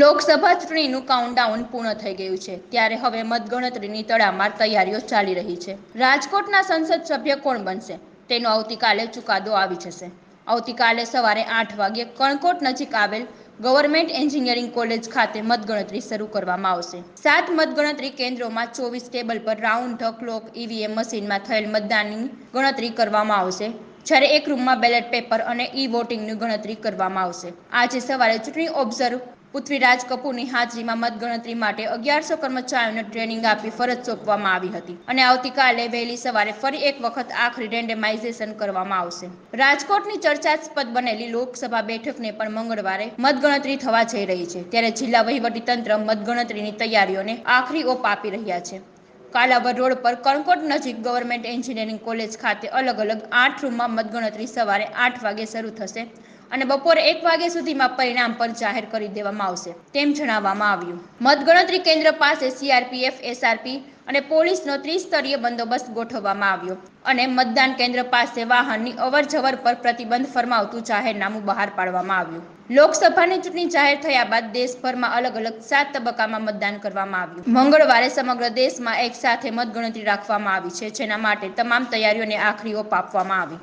લોકસભા ચૂંટણીનું કાઉન્ટડાઉન પૂર્ણ થઈ ગયું છે, ત્યારે હવે મતગણતરીની તડામાર તૈયારીઓ ચાલી રહી છે. રાજકોટના સંસદ સભ્ય કોણ બનશે? તેનો આવતીકાલે ચુકાદો આવી જશે. આવતીકાલે સવારે આઠ વાગ્યે કણકોટ નજીક આવેલ ગવર્મેન્ટ એન્જિનિયરિંગ કોલેજ ખાતે મતગણતરી શરૂ કરવામાં આવશે. સાત મતગણતરી કેન્દ્રોમાં ચોવીસ ટેબલ પર રાઉન્ડ ધ ક્લોક ઈવીએમ મશીનમાં થયેલ મતદાનની ગણતરી કરવામાં આવશે, જ્યારે એક રૂમમાં બેલેટ પેપર અને ઈ વોટિંગની ગણતરી કરવામાં આવશે. આજે સવારે ચૂંટણી ઓબ્ઝર્વ પૃથ્વીરાજ કપૂરની હાજરીમાં મતગણતરી માટે અગિયારસો કર્મચારીઓને ટ્રેનિંગ આપી ફરજ સોંપવામાં આવી હતી અને આવતીકાલે વહેલી સવારે ફરી એક વખત આખરી રેન્ડમાઇઝેશન કરવામાં આવશે. રાજકોટની ચર્ચાસ્પદ બનેલી લોકસભા બેઠકને પણ મંગળવારે મતગણતરી થવા જઈ રહી છે, ત્યારે જિલ્લા વહીવટીતંત્ર મતગણતરીની તૈયારીઓને આખરી ઓપ આપી રહ્યા છે. કાલાવર રોડ પર કણકોટ નજીક ગવર્મેન્ટ એન્જિનિયરિંગ કોલેજ ખાતે અલગ અલગ આઠ રૂમમાં મતગણતરી સવારે આઠ વાગે શરૂ થશે. અને બપોરે એક વાગ્યા સુધીમાં પરિણામ પણ જાહેર કરી દેવામાં આવશે, તેમ જણાવવામાં આવ્યું. મતગણતરી કેન્દ્ર પાસે સીઆરપીએફ એસઆરપી અને પોલીસનો ત્રિસ્તરીય બંદોબસ્ત ગોઠવવામાં આવ્યો અને મતદાન કેન્દ્ર પાસે વાહનની અવર જવર પર પ્રતિબંધ ફરમાવતું જાહેરનામું બહાર પાડવામાં આવ્યું. લોકસભાની ચૂંટણી જાહેર થયા બાદ દેશભરમાં અલગ અલગ સાત તબક્કામાં મતદાન કરવામાં આવ્યું. મંગળવારે સમગ્ર દેશમાં એક સાથે મતગણતરી રાખવામાં આવી છે, જેના માટે તમામ તૈયારીઓને આખરી ઓપ આપવામાં આવી.